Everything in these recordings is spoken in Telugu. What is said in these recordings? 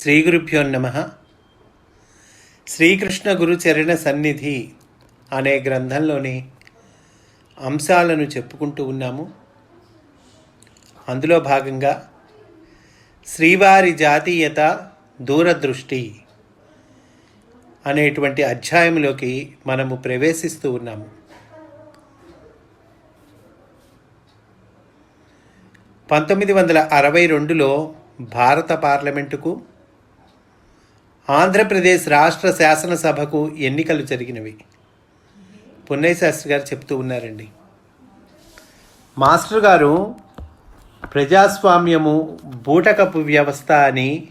శ్రీ గురుభ్యో నమ. శ్రీకృష్ణ గురుచరణ సన్నిధి అనే గ్రంథంలోని అంశాలను చెప్పుకుంటూ ఉన్నాము. అందులో భాగంగా శ్రీవారి జాతీయత దూరదృష్టి అనేటువంటి అధ్యాయంలోకి మనము ప్రవేశిస్తూ ఉన్నాము. పంతొమ్మిది వందల అరవై రెండులో భారత పార్లమెంటుకు ఆంధ్రప్రదేశ్ రాష్ట్ర శాసనసభకు ఎన్నికలు జరిగినవి. పున్నయ్య శాస్త్రి గారు చెప్తూ ఉన్నారండి. మాస్టర్ గారు ప్రజాస్వామ్యము బూటకపు వ్యవస్థ అని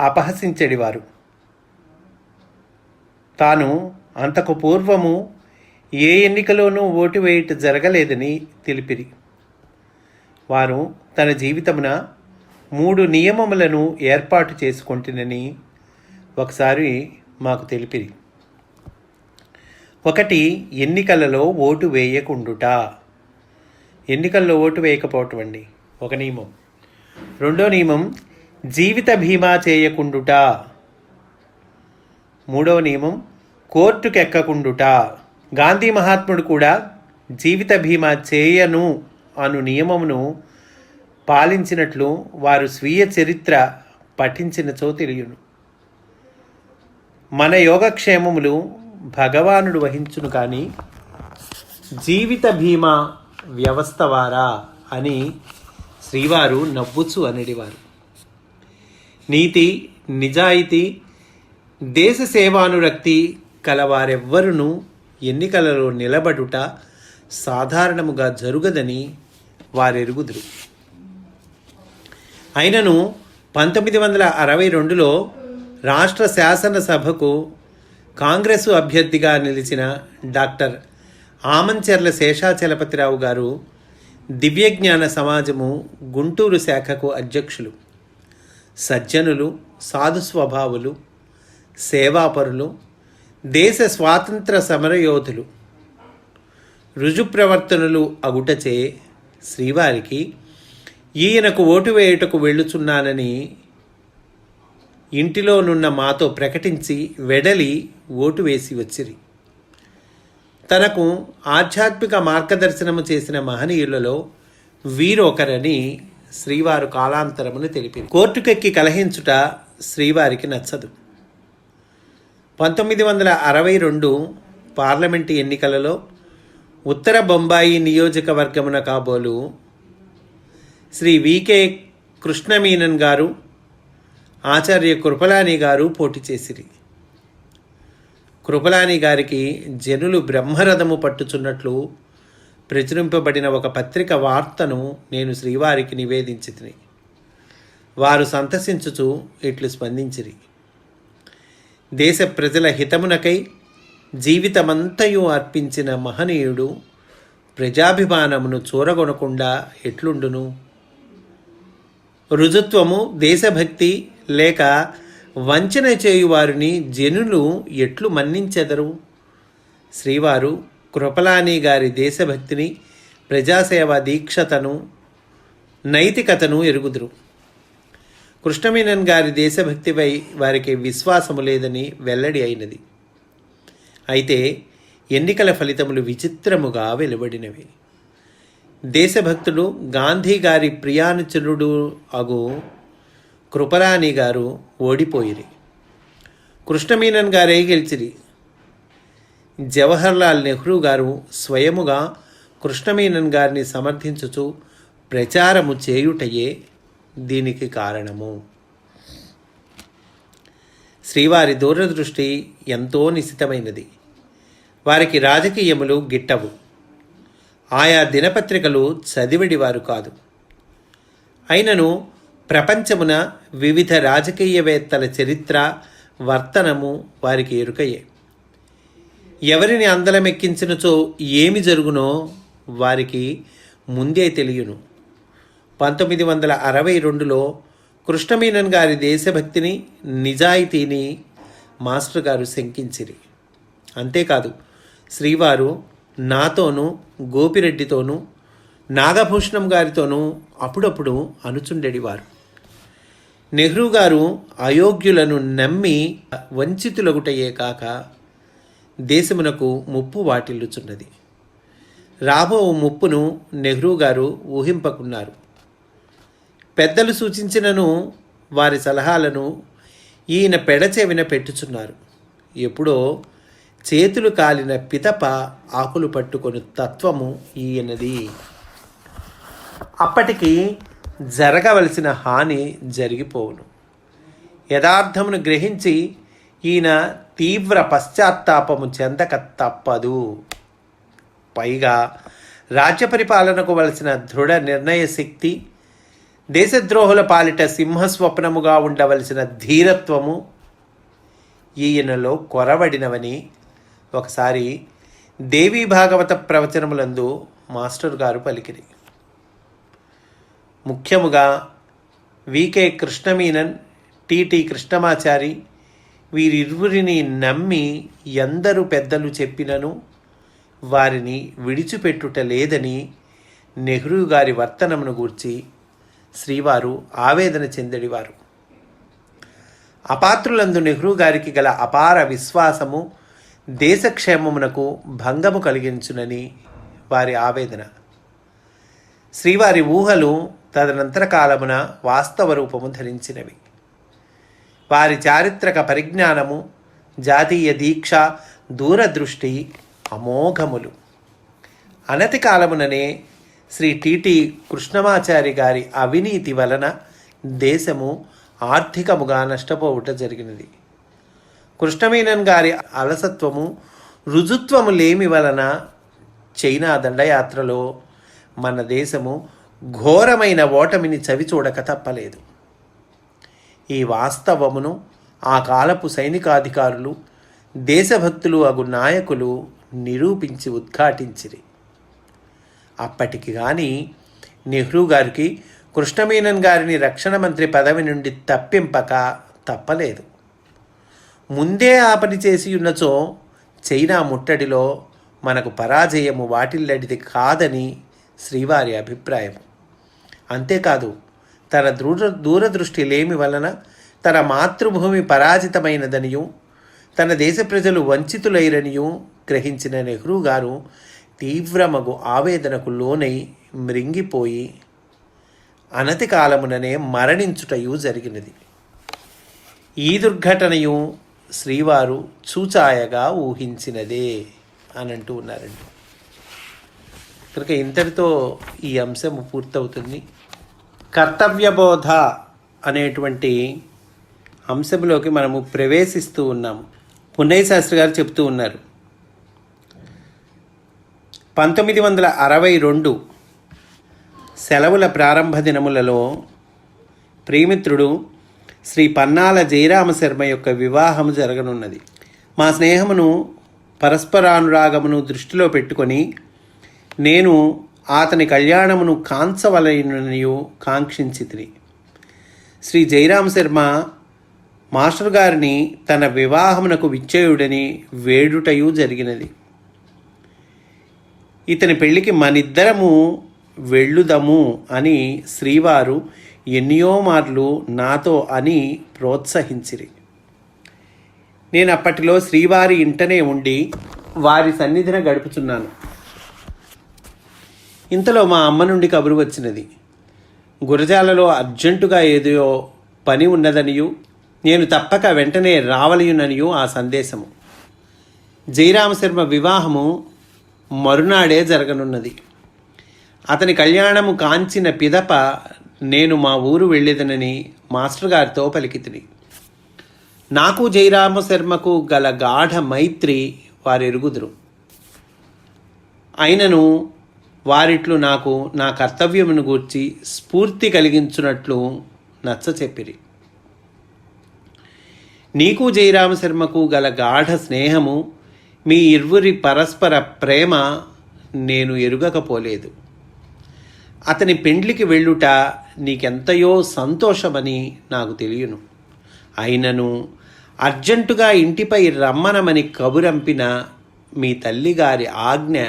అపహసించడివారు. తాను అంతకు పూర్వము ఏ ఎన్నికలోనూ ఓటు వేయట జరగలేదని తెలిపిరి. వారు తన జీవితమున మూడు నియమములను ఏర్పాటు చేసుకుంటునని ఒకసారి మాకు తెలిపిరి. ఒకటి ఎన్నికలలో ఓటు వేయకుండుట. ఎన్నికల్లో ఓటు వేయకపోవటం అండి ఒక నియమం. రెండో నియమం జీవిత బీమా చేయకుండుట. మూడవ నియమం కోర్టుకు ఎక్కకుండుట. గాంధీ మహాత్ముడు కూడా జీవిత బీమా చేయను అను నియమమును పాలించినట్లు వారు స్వీయ చరిత్ర పఠించినచో తెలియను. మన యోగక్షేమములు భగవానుడు వహించును కానీ జీవిత బీమా వ్యవస్థ వారా అని శ్రీవారు నవ్వుచు అనేటివారు నీతి నిజాయితీ దేశ సేవానురక్తి కలవారెవ్వరును ఎన్నికలలో నిలబడుట సాధారణముగా జరుగదని వారెరుగుదురు. అయినను పంతొమ్మిది వందల అరవై రెండులో రాష్ట్ర శాసనసభకు కాంగ్రెసు అభ్యర్థిగా నిలిచిన డాక్టర్ ఆమంచెర్ల శేషాచలపతిరావు గారు దివ్యజ్ఞాన సమాజము గుంటూరు శాఖకు అధ్యక్షులు. సజ్జనులు సాధు స్వభావులు సేవాపరులు దేశ స్వాతంత్ర సమరయోధులు రుజుప్రవర్తనలు అగుటచే శ్రీవారికి ఈయనకు ఓటు వేయుటకు వెళ్ళుచున్నానని ఇంటిలోనున్న మాతో ప్రకటించి వెడలి ఓటు వేసి వచ్చిరి. తనకు ఆధ్యాత్మిక మార్గదర్శనము చేసిన మహనీయులలో వీరొకరని శ్రీవారు కాలాంతరమును తెలిపింది కోర్టుకెక్కి కలహించుట శ్రీవారికి నచ్చదు. పంతొమ్మిది వందల అరవై రెండు పార్లమెంటు ఎన్నికలలో ఉత్తర బొంబాయి నియోజకవర్గమున కాబోలు శ్రీ వికే కృష్ణమీనన్ గారు ఆచార్య కృపలాని గారు పోటీ చేసిరి. కృపలాని గారికి జనులు బ్రహ్మరథము పట్టుచున్నట్లు ప్రచురింపబడిన ఒక పత్రిక వార్తను నేను శ్రీవారికి నివేదించితిని. వారు సంతసించుచు ఇట్లు స్పందించిరి. దేశ ప్రజల హితమునకై జీవితమంతయు అర్పించిన మహనీయుడు ప్రజాభిమానమును చూరగొనకుండా ఎట్లుండును? రుజుత్వము దేశభక్తి లేక వంచన చేయువారిని జనులు ఎట్లు మన్నించెదరు? శ్రీవారు కృపలాని గారి దేశభక్తిని ప్రజాసేవ దీక్షతను నైతికతను ఎరుగుదురు. కృష్ణమేనన్ గారి దేశభక్తిపై వారికి విశ్వాసము లేదని వెల్లడి అయినది. అయితే ఎన్నికల ఫలితములు విచిత్రముగా వెలువడినవి. దేశభక్తుడు గాంధీ గారి ప్రియానుచరుడు అగు కృపరాణి గారు ఓడిపోయిరి. కృష్ణమీనన్ గారే గెలిచిరి. జవహర్లాల్ నెహ్రూ గారు స్వయముగా కృష్ణమీనన్ గారిని సమర్థించుచు ప్రచారము చేయుటయే దీనికి కారణము. శ్రీవారి దూరదృష్టి ఎంతో నిశితమైనది. వారికి రాజకీయములు గిట్టవు. ఆయా దినపత్రికలు చదివిడివారు కాదు. అయినను ప్రపంచమున వివిధ రాజకీయవేత్తల చరిత్ర వర్తనము వారికి ఎరుకయే. ఎవరిని అందలమెక్కించినచో ఏమి జరుగునో వారికి ముందే తెలియను. పంతొమ్మిది వందల అరవై రెండులో కృష్ణమీనన్ గారి దేశభక్తిని నిజాయితీని మాస్టర్ గారు శంకించిరి. అంతేకాదు శ్రీవారు నాతోనూ గోపిరెడ్డితోనూ నాగభూషణం గారితోనూ అప్పుడప్పుడు అనుచుండెడివారు. నెహ్రూ గారు అయోగ్యులను నమ్మి వంచితులగుటయే కాక దేశమునకు ముప్పు వాటిల్లుచున్నది. రాబో ముప్పును నెహ్రూ గారు ఊహింపకున్నారు. పెద్దలు సూచించినను వారి సలహాలను ఈయన పెడచెవిన పెట్టుచున్నారు. ఎప్పుడో చేతులు కాలిన పితప ఆకులు పట్టుకొని తత్వము ఈయనది. అప్పటికి జరగవలసిన హాని జరిగిపోవును. యథార్థమును గ్రహించి ఈయన తీవ్ర పశ్చాత్తాపము చెందక తప్పదు. పైగా రాజ్య పరిపాలనకు వలసిన దృఢ నిర్ణయ శక్తి దేశద్రోహుల పాలిట సింహస్వప్నముగా ఉండవలసిన ధీరత్వము ఈయనలో కొరవడినవని ఒకసారి దేవీ భాగవత ప్రవచనములందు మాస్టర్ గారు పలికిరి. ముఖ్యముగా V K Krishna Menon T T Krishnamachari వీరిరువురిని నమ్మి ఎందరు పెద్దలు చెప్పినను వారిని విడిచిపెట్టుట లేదని నెహ్రూ గారి వర్తనమును గూర్చి శ్రీవారు ఆవేదన చెందడివారు. అపాత్రులందు నెహ్రూ గారికి గల అపార విశ్వాసము దేశక్షేమమునకు భంగము కలిగించునని వారి ఆవేదన. శ్రీవారి ఊహలు తదనంతర కాలమున వాస్తవ రూపము ధరించినవి. వారి చారిత్రక పరిజ్ఞానము జాతీయ దీక్ష దూరదృష్టి అమోఘములు. అనతి కాలముననే శ్రీ టిటి కృష్ణమాచారి గారి అవినీతి వలన దేశము ఆర్థికముగా నష్టపోవుట జరిగినది. కృష్ణమీనన్ గారి అలసత్వము రుజుత్వము లేమి వలన చైనా దండయాత్రలో మన దేశము ఘోరమైన ఓటమిని చవిచూడక తప్పలేదు. ఈ వాస్తవమును ఆ కాలపు సైనికాధికారులు దేశభక్తులు అగు నాయకులు నిరూపించి ఉద్ఘాటించిరి. అప్పటికి కానీ నెహ్రూ గారికి కృష్ణమేనన్ గారిని రక్షణ మంత్రి పదవి నుండి తప్పింపక తప్పలేదు. ముందే ఆ పని చేసి ఉన్నచో చైనా ముట్టడిలో మనకు పరాజయము వాటిల్లడిది కాదని శ్రీవారి అభిప్రాయం. అంతేకాదు తన దూర దూరదృష్టి లేమి వలన తన మాతృభూమి పరాజితమైనదనియు తన దేశ ప్రజలు వంచితులైరనియూ గ్రహించిన నెహ్రూ గారు తీవ్రమగు ఆవేదనకు లోనై మృంగిపోయి అనతి కాలముననే మరణించుటయు జరిగినది. ఈ దుర్ఘటనయు శ్రీవారు చూచాయగా ఊహించినదే అని అంటూ ఉన్నారండి. కనుక ఇంతటితో ఈ అంశం పూర్తవుతుంది. కర్తవ్యబోధ అనేటువంటి అంశంలోకి మనము ప్రవేశిస్తూ ఉన్నాము పున్నయ్య శాస్త్రి గారు చెప్తూ ఉన్నారు. పంతొమ్మిది వందల అరవై రెండు సెలవుల ప్రారంభ దినములలో ప్రియమిత్రుడు శ్రీ పన్నాల జయరామ శర్మ యొక్క వివాహం జరగనున్నది. మా స్నేహమును పరస్పరానురాగమును దృష్టిలో పెట్టుకొని నేను అతని కళ్యాణమును కాంచవలయననియు కాంక్షించితిని శ్రీ జయరామ శర్మ మాస్టర్ గారిని తన వివాహమునకు విచ్చేయుడని వేడుటయు జరిగినది. ఇతని పెళ్ళికి మనిద్దరము వెళ్ళుదము అని శ్రీవారు ఎన్నో మార్లు నాతో అని ప్రోత్సహించిరి. నేను అప్పటిలో శ్రీవారి ఇంటనే ఉండి వారి సన్నిధిన గడుపుచున్నాను. ఇంతలో మా అమ్మ నుండి కబురు వచ్చినది. గురజాలలో అర్జెంటుగా ఏదో పని ఉన్నదనియు నేను తప్పక వెంటనే రావలయుననియు ఆ సందేశము. జయరామశర్మ వివాహము మరునాడే జరగనున్నది. అతని కళ్యాణము కాంచిన పిదప నేను మా ఊరు వెళ్ళేదనని మాస్టర్ గారితో పలికితిని. నాకు జయరామ శర్మకు గల గాఢ మైత్రి వారెరుగుదురు. అయినను వారిట్లు నాకు నా కర్తవ్యమును గూర్చి స్ఫూర్తి కలిగించున్నట్లు నచ్చ చెప్పిరి. నీకు జయరామ శర్మకు గల గాఢ స్నేహము మీ ఇరువురి పరస్పర ప్రేమ నేను ఎరుగకపోలేదు. అతని పెండ్లికి వెళ్ళుట నీకెంతయో సంతోషమని నాకు తెలియను. అయినను అర్జెంటుగా ఇంటిపై రమ్మనమని కబురంపిన మీ తల్లిగారి ఆజ్ఞ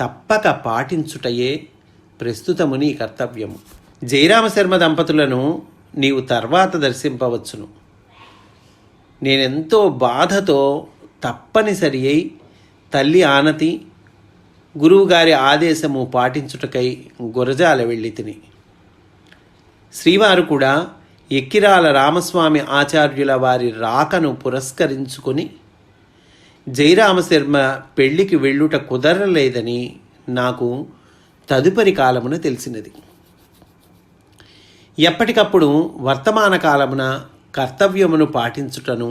తప్పక పాటించుటయే ప్రస్తుతము నీ కర్తవ్యము. జయరామశర్మ దంపతులను నీవు తర్వాత దర్శింపవచ్చును. నేనెంతో బాధతో తప్పనిసరి అయి తల్లి ఆనతి గురువుగారి ఆదేశము పాటించుటకై గురజాల వెళ్ళి తిని. శ్రీవారు కూడా ఎక్కిరాల రామస్వామి ఆచార్యుల వారి రాకను పురస్కరించుకొని జయరామశర్మ పెళ్ళికి వెళ్ళుట కుదరలేదని నాకు తదుపరి కాలమున తెలిసినది. ఎప్పటికప్పుడు వర్తమాన కాలమున కర్తవ్యమును పాటించుటను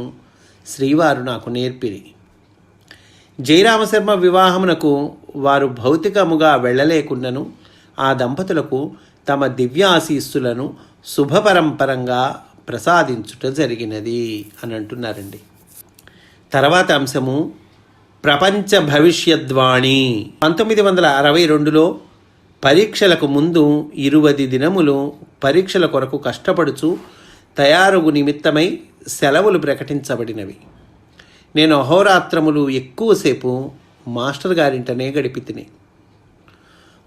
శ్రీవారు నాకు నేర్పిరి. జయరామశర్మ వివాహమునకు వారు భౌతికముగా వెళ్ళలేకున్నను ఆ దంపతులకు తమ దివ్యాశీస్సులను శుభపరంపరంగా ప్రసాదించుట జరిగినది అని అంటున్నారండి. తర్వాత అంశము ప్రపంచ భవిష్యద్వాణి. పంతొమ్మిది వందల అరవై రెండులో పరీక్షలకు ముందు ఇరువది దినములు పరీక్షల కొరకు కష్టపడుచు తయారుగు నిమిత్తమై సెలవులు ప్రకటించబడినవి. నేను అహోరాత్రములు ఎక్కువసేపు మాస్టర్ గారింటనే గడిపితిని.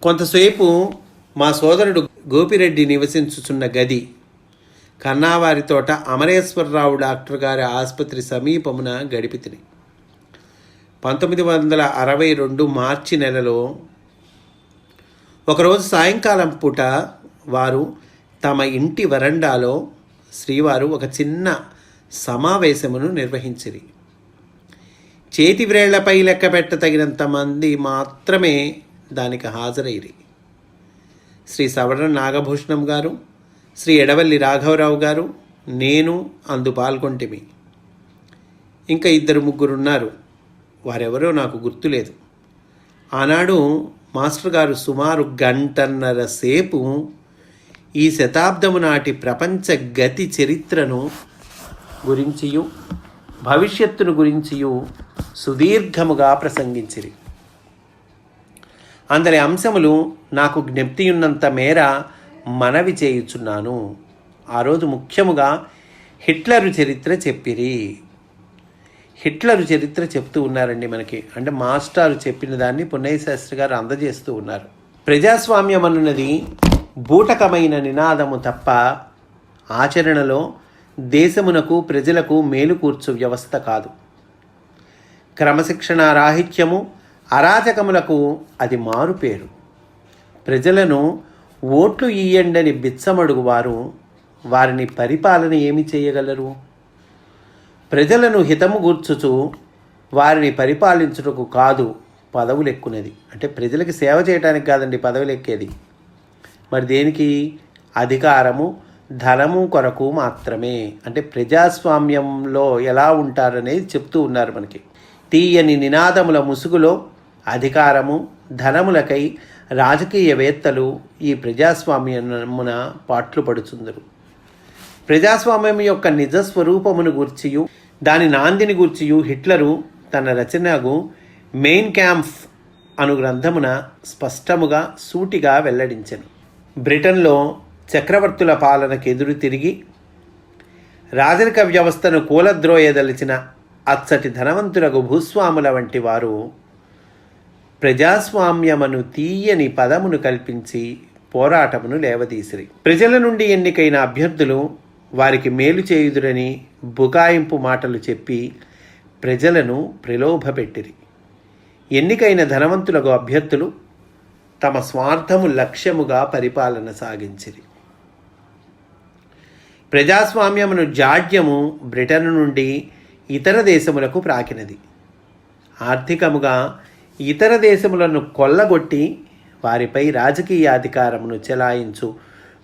కొంతసేపు మా సోదరుడు గోపిరెడ్డి నివసించుచున్న గది. కన్నావారి తోట అమరేశ్వరరావు డాక్టర్ గారి ఆసుపత్రి సమీపమున గడిపితిని. పంతొమ్మిది వందల అరవై రెండు మార్చి నెలలో ఒకరోజు సాయంకాలం పూట వారు తమ ఇంటి వరండాలో శ్రీవారు ఒక చిన్న సమావేశమును నిర్వహించిరి. చేతి వ్రేళ్ళపై లెక్క పెట్టతగినంత మంది మాత్రమే దానికి హాజరైరి శ్రీ సవర్ణ నాగభూషణం గారు శ్రీ ఎడవల్లి రాఘవరావు గారు నేను అందు పాల్గొంటిమి. ఇంకా ఇద్దరు ముగ్గురున్నారు. వారెవరో నాకు గుర్తులేదు. ఆనాడు మాస్టర్ గారు సుమారు గంటన్నర సేపు ఈ శతాబ్దము నాటి ప్రపంచ గతి చరిత్రను గురించియు భవిష్యత్తును గురించియు సుదీర్ఘముగా ప్రసంగించిరి. అందరి అంశములు నాకు జ్ఞప్తియున్నంత మేర మనవి చేయుచున్నాను. ఆ రోజు ముఖ్యముగా హిట్లరు చరిత్ర చెప్పిరి. హిట్లరు చరిత్ర చెప్తూ ఉన్నారండి మనకి. అంటే మాస్టారు చెప్పిన దాన్ని పున్నయ్య శాస్త్రి గారు అందజేస్తూ ఉన్నారు. ప్రజాస్వామ్యం అన్నది బూటకమైన నినాదము తప్ప ఆచరణలో దేశమునకు ప్రజలకు మేలుకూర్చు వ్యవస్థ కాదు. క్రమశిక్షణ రాహిత్యము అరాచకములకు అది మారుపేరు ప్రజలను ఓట్లు ఇయ్యండని బిచ్చమడుగు వారు వారిని పరిపాలన ఏమి చేయగలరు? ప్రజలను హితము గూర్చుచు వారిని పరిపాలించుటకు కాదు పదవులు ఎక్కునది అంటే ప్రజలకి సేవ చేయడానికి కాదండి పదవులు ఎక్కేది మరి దేనికి? అధికారము ధనము కొరకు మాత్రమే. అంటే ప్రజాస్వామ్యంలో ఎలా ఉంటారనేది చెప్తూ ఉన్నారు మనకి. తీయని నినాదముల ముసుగులో అధికారము ధనములకై రాజకీయవేత్తలు ఈ ప్రజాస్వామ్యమున పాట్లు పడుచుందరు. ప్రజాస్వామ్యం యొక్క నిజ స్వరూపమును గూర్చియు దాని నాందిని గూర్చియు హిట్లరు తన రచనకు మెయిన్ క్యాంప్ అను గ్రంథమున స్పష్టముగా సూటిగా వెల్లడించెను. బ్రిటన్లో చక్రవర్తుల పాలనకు ఎదురు తిరిగి రాజరిక వ్యవస్థను కూలద్రోయదలిచిన అచ్చటి ధనవంతులకు భూస్వాముల వంటి వారు ప్రజాస్వామ్యమును తీయని పదమును కల్పించి పోరాటమును లేవదీసిరి. ప్రజల నుండి ఎన్నికైన అభ్యర్థులు వారికి మేలు చేయుదురని బుకాయింపు మాటలు చెప్పి ప్రజలను ప్రలోభపెట్టిరి. ఎన్నికైన ధనవంతులకు అభ్యర్థులు తమ స్వార్థము లక్ష్యముగా పరిపాలన సాగించిరి. ప్రజాస్వామ్యమును జాడ్యము బ్రిటన్ నుండి ఇతర దేశములకు ప్రాకినది. ఆర్థికముగా ఇతర దేశములను కొల్లగొట్టి వారిపై రాజకీయ అధికారమును చెలాయించు.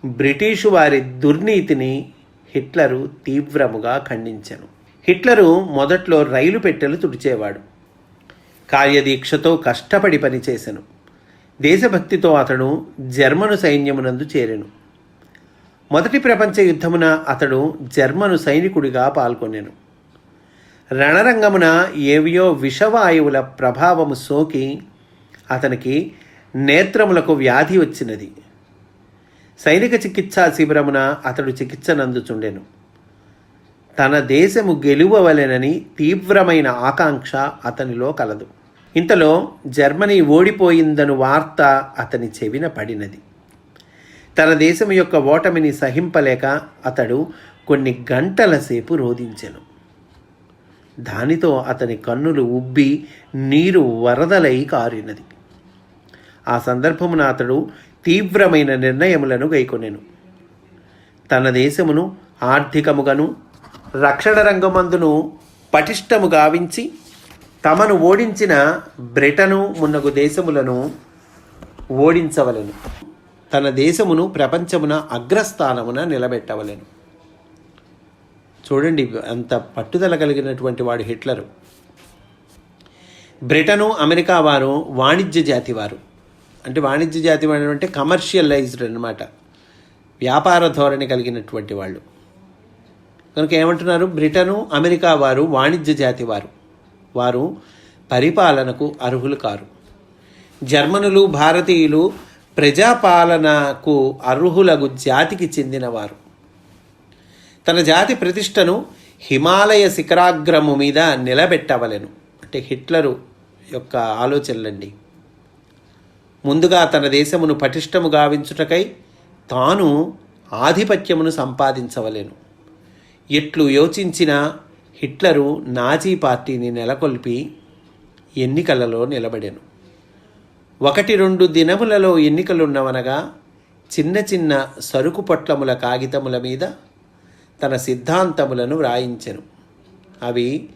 బ్రిటిషు వారి దుర్నీతిని హిట్లరు తీవ్రముగా ఖండించెను. హిట్లరు మొదట్లో రైలు పెట్టెలు తుడిచేవాడు. కార్యదీక్షతో కష్టపడి పనిచేసెను దేశభక్తితో అతడు జర్మను సైన్యమునందు చేరెను. మొదటి ప్రపంచ యుద్ధమున అతడు జర్మను సైనికుడిగా పాల్గొనెను. రణరంగమున ఏవియో విషవాయువుల ప్రభావము సోకి అతనికి నేత్రములకు వ్యాధి వచ్చినది. సైనిక చికిత్సా శిబిరమున అతడు చికిత్స నందుచుండెను. తన దేశము గెలువవలెనని తీవ్రమైన ఆకాంక్ష అతనిలో కలదు. ఇంతలో జర్మనీ ఓడిపోయిందను వార్త అతని చెవిన పడినది. తన దేశం యొక్క ఓటమిని సహింపలేక అతడు కొన్ని గంటల సేపు రోధించెను. దానితో అతని కన్నులు ఉబ్బి నీరు వరదలై కారినది. ఆ సందర్భమున అతడు తీవ్రమైన నిర్ణయములను గైకొనెను. తన దేశమును ఆర్థికముగాను రక్షణ రంగమందును పటిష్టము గావించి తమను ఓడించిన బ్రిటను మున్నగు దేశములను ఓడించవలెను. తన దేశమును ప్రపంచమున అగ్రస్థానమున నిలబెట్టవలెను. చూడండి అంత పట్టుదల కలిగినటువంటి వాడు హిట్లరు. బ్రిటను అమెరికా వారు వాణిజ్య జాతి వారు. అంటే వాణిజ్య జాతి వాడు అంటే కమర్షియలైజ్డ్ అనమాట వ్యాపార ధోరణి కలిగినటువంటి వాళ్ళు. కనుక ఏమంటున్నారు? బ్రిటను అమెరికా వారు వాణిజ్య జాతి వారు. వారు పరిపాలనకు అర్హులు కారు. జర్మనులు భారతీయులు ప్రజాపాలనకు అర్హులకు జాతికి చెందినవారు తన జాతి ప్రతిష్టను హిమాలయ శిఖరాగ్రము మీద నిలబెట్టవలెను. అంటే హిట్లరు యొక్క ఆలోచనలండి. ముందుగా తన దేశమును పటిష్టము గావించుటకై తాను ఆధిపత్యమును సంపాదించవలెను. ఎట్లు యోచించిన హిట్లరు నాజీ పార్టీని నెలకొల్పి ఎన్నికలలో నిలబడెను. ఒకటి రెండు దినములలో ఎన్నికలున్నవనగా చిన్న చిన్న సరుకు పొట్లముల కాగితముల మీద తన సిద్ధాంతములను వ్రాయించెను. అవి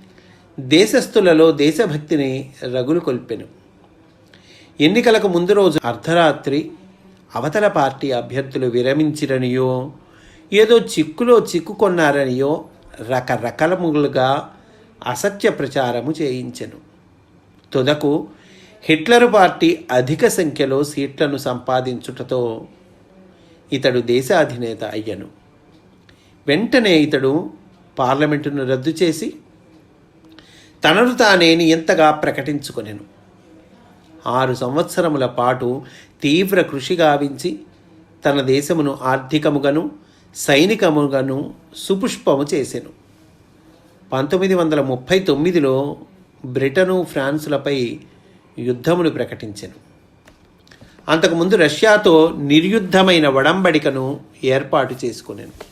దేశస్థులలో దేశభక్తిని రగులు కొల్పెను. ఎన్నికలకు ముందు రోజు అర్ధరాత్రి అవతల పార్టీ అభ్యర్థులు విరమించిరనియో ఏదో చిక్కులో చిక్కుకొన్నారనియో రకరకములుగా అసత్య ప్రచారము చేయించెను. తుదకు హిట్లర్ పార్టీ అధిక సంఖ్యలో సీట్లను సంపాదించుటతో ఇతడు దేశాధినేత అయ్యను. వెంటనే ఇతడు పార్లమెంటును రద్దు చేసి తనను తానే ఎంతగా ప్రకటించుకొనెను. ఆరు సంవత్సరముల పాటు తీవ్ర కృషి గావించి తన దేశమును ఆర్థికముగను సైనికముగను సుపుష్పము చేసెను. పంతొమ్మిది వందల ముప్పై తొమ్మిదిలో బ్రిటను ఫ్రాన్సులపై యుద్ధమును ప్రకటించెను. అంతకుముందు రష్యాతో నిర్యుద్ధమైన వడంబడికను ఏర్పాటు చేసుకునేను.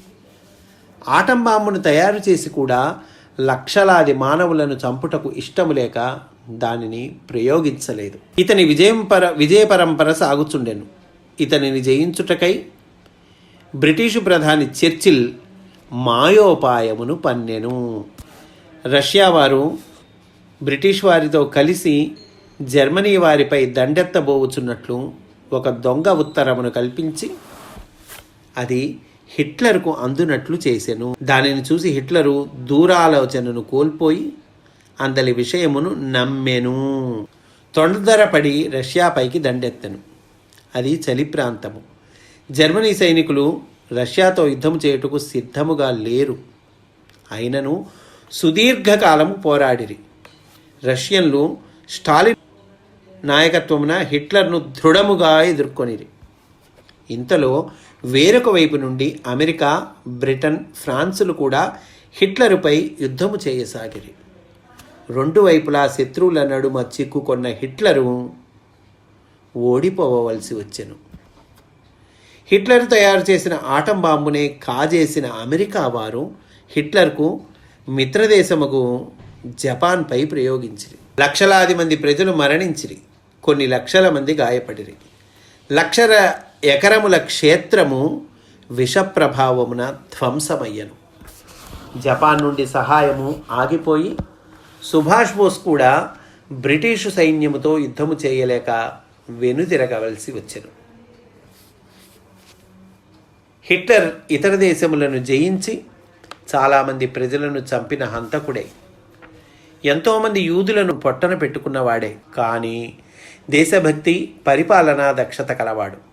ఆటం బాంబును తయారు చేసి కూడా లక్షలాది మానవులను చంపుటకు ఇష్టము లేక దానిని ప్రయోగించలేదు. ఇతని విజయం పర విజయ పరంపర సాగుచుండెను. ఇతనిని జయించుటకై బ్రిటిషు ప్రధాని చర్చిల్ మాయోపాయమును పన్నెను. రష్యా వారు బ్రిటిష్ వారితో కలిసి జర్మనీ వారిపై దండెత్తబోవుచున్నట్లు ఒక దొంగ ఉత్తరమును కల్పించి అది హిట్లర్కు అందునట్లు చేసెను. దానిని చూసి హిట్లరు దూరాలోచనను కోల్పోయి అందలి విషయమును నమ్మెను. తొండదరపడి రష్యాపైకి దండెత్తెను. అది చలి ప్రాంతము. జర్మనీ సైనికులు రష్యాతో యుద్ధం చేయుటకు సిద్ధముగా లేరు. అయినను సుదీర్ఘకాలము పోరాడిరి. రష్యన్లు స్టాలిన్ నాయకత్వమున హిట్లర్ను దృఢముగా ఎదుర్కొనిరి. ఇంతలో వేరొక వైపు నుండి అమెరికా బ్రిటన్ ఫ్రాన్సులు కూడా హిట్లరుపై యుద్ధము చేయసాగిరి. రెండు వైపులా శత్రువుల నడుమ చిక్కుకొన్న హిట్లరు ఓడిపోవలసి వచ్చెను. హిట్లర్ తయారు చేసిన ఆటం బాంబునే కాజేసిన అమెరికా వారు హిట్లర్కు మిత్రదేశముకు జపాన్పై ప్రయోగించిరి. లక్షలాది మంది ప్రజలు మరణించిరి. కొన్ని లక్షల మంది గాయపడిరి. లక్షల ఎకరముల క్షేత్రము విష ప్రభావమున ధ్వంసమయ్యను. జపాన్ నుండి సహాయము ఆగిపోయి సుభాష్ బోస్ కూడా బ్రిటిషు సైన్యముతో యుద్ధము చేయలేక వెనుతిరగవలసి వచ్చెను. హిట్లర్ ఇతర దేశములను జయించి చాలామంది ప్రజలను చంపిన హంతకుడే. ఎంతోమంది యూదులను పొట్టన పెట్టుకున్నవాడే కానీ దేశభక్తి పరిపాలనా దక్షత కలవాడు.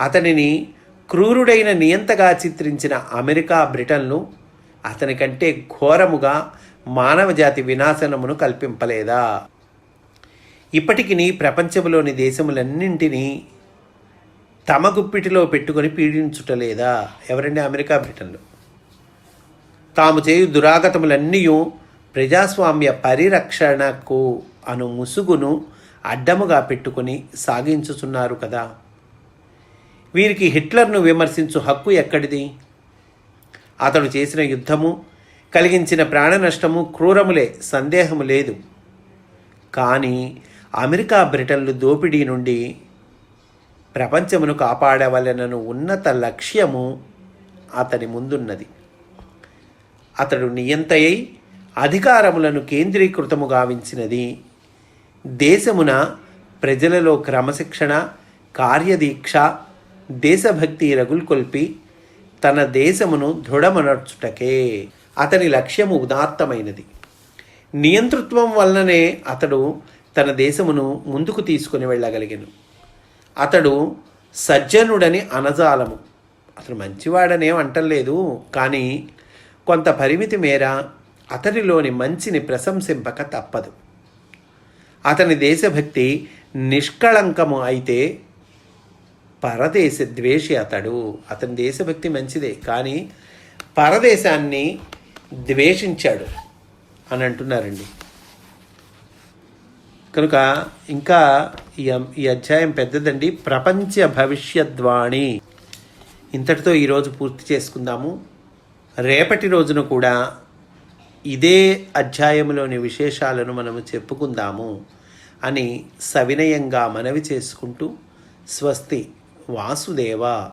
అతనిని క్రూరుడైన నియంతగా చిత్రించిన అమెరికా బ్రిటన్లు అతని కంటే ఘోరముగా మానవజాతి వినాశనమును కల్పింపలేదా? ఇప్పటికి ప్రపంచంలోని దేశములన్నింటినీ తమ గుప్పిటిలో పెట్టుకొని పీడించుటలేదా? ఎవరండి అమెరికా బ్రిటన్లు? తాము చేయు దురాగతములన్నీ ప్రజాస్వామ్య పరిరక్షణకు అను ముసుగును అడ్డముగా పెట్టుకొని సాగించుచున్నారు కదా. వీరికి హిట్లర్ను విమర్శించు హక్కు ఎక్కడిది? అతడు చేసిన యుద్ధము కలిగించిన ప్రాణ నష్టము క్రూరములే సందేహము లేదు. కానీ అమెరికా బ్రిటన్లు దోపిడీ నుండి ప్రపంచమును కాపాడవలెనను ఉన్నత లక్ష్యము అతని ముందున్నది. అతడు నియంతయై అధికారములను కేంద్రీకృతము గావించినది. దేశమున ప్రజలలో క్రమశిక్షణ కార్యదీక్ష దేశభక్తి రగుల్కొల్పి తన దేశమును దృఢమనర్చుటకే. అతని లక్ష్యము ఉదాత్తమైనది. నియంతృత్వం వలననే అతడు తన దేశమును ముందుకు తీసుకుని వెళ్ళగలిగాను. అతడు సజ్జనుడని అనజాలము. అతడు మంచివాడనేం అంటలేదు కానీ కొంత పరిమితి మేర అతనిలోని మంచిని ప్రశంసింపక తప్పదు. అతని దేశభక్తి నిష్కళంకము అయితే పరదేశ ద్వేషి అతడు. అతని దేశభక్తి మంచిదే కానీ పరదేశాన్ని ద్వేషించాడు అని అంటున్నారండి. కనుక ఇంకా ఈ ఈ అధ్యాయం పెద్దదండి. ప్రపంచ భవిష్యద్వాణి. ఇంతటితో ఈరోజు పూర్తి చేసుకుందాము. రేపటి రోజున కూడా ఇదే అధ్యాయంలోని విశేషాలను మనము చెప్పుకుందాము అని సవినయంగా మనవి చేసుకుంటూ స్వస్తి. వాసుదేవ